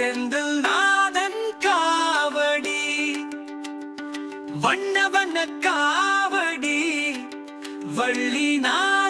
செந்தில் நாதன் காவடி. வண்ண வண்ண காவடி. வள்ளி நாதன்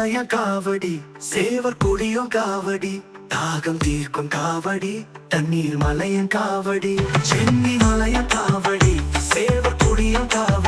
சேலையும் காவடி சேவர் கொடியும் காவடி தாகம் தீர்க்கும் காவடி தண்ணீர் மலையும் காவடி சென்னி மலையும் காவடி சேவர் கொடியும் காவடி.